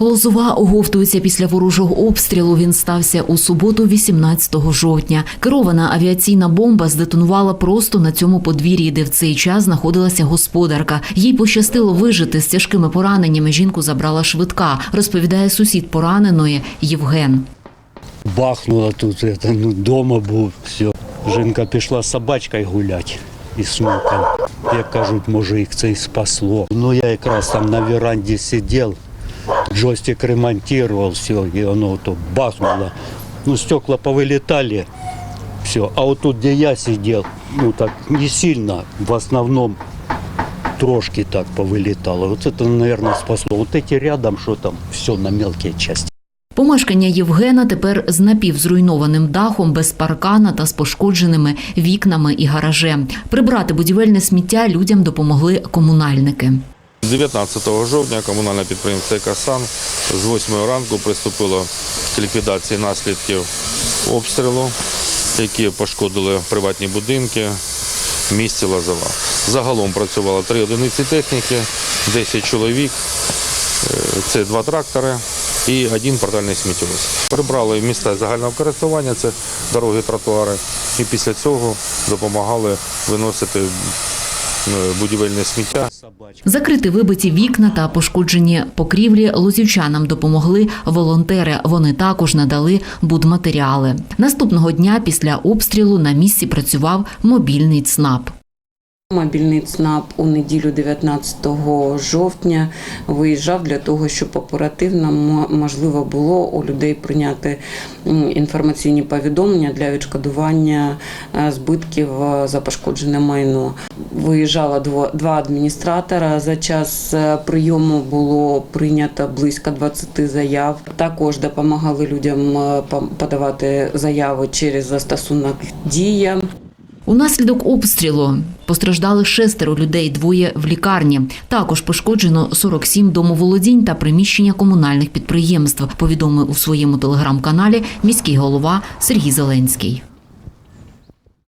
Лозова оговтується після ворожого обстрілу. Він стався у суботу, 18 жовтня. Керована авіаційна бомба здетонувала просто на цьому подвір'ї, де в цей час знаходилася господарка. Їй пощастило вижити з тяжкими пораненнями. Жінку забрала швидка, розповідає сусід пораненої Євген. Бахнуло тут, ну, дома був, все. Жінка пішла з собачкою гуляти із внуком. Як кажуть, може їх це і спасло. Ну я якраз там на веранді сидів, джойстик ремонтував, все, і воно то бахнуло. Ну, стекла повилітали, все. А от тут, де я сидів, ну так не сильно, в основному трошки так повилітало. Вот это, наверное, спасло. Вот эти рядом, що там, все на мелкі части. Помешкання Євгена тепер з напівзруйнованим дахом, без паркана та з пошкодженими вікнами і гаражем. Прибрати будівельне сміття людям допомогли комунальники. 19 жовтня комунальне підприємство «Екосан» з 8 ранку приступило к ліквідації наслідків обстрілу, які пошкодили приватні будинки в місті Лозова. Загалом працювало три одиниці техніки, 10 чоловік, е, це два трактори і один портальний сміттєвоз. Прибрали місця загального користування, це дороги, тротуари, і після цього допомагали виносити будівельне сміття. Закрити вибиті вікна та пошкоджені покрівлі лозівчанам допомогли волонтери. Вони також надали будматеріали. Наступного дня після обстрілу на місці працював мобільний ЦНАП. Мобільний ЦНАП у неділю 19 жовтня виїжджав для того, щоб оперативно можливо було у людей прийняти інформаційні повідомлення для відшкодування е, збитків е, за пошкоджене майно. Виїжджало два адміністратора. За час е, прийому було прийнято близько 20 заяв. Також допомагали людям подавати заяви через застосунок дія. Унаслідок обстрілу постраждали шестеро людей, двоє в лікарні. Також пошкоджено 47 домоволодінь та приміщення комунальних підприємств. Повідомив у своєму телеграм-каналі міський голова Сергій Зеленський.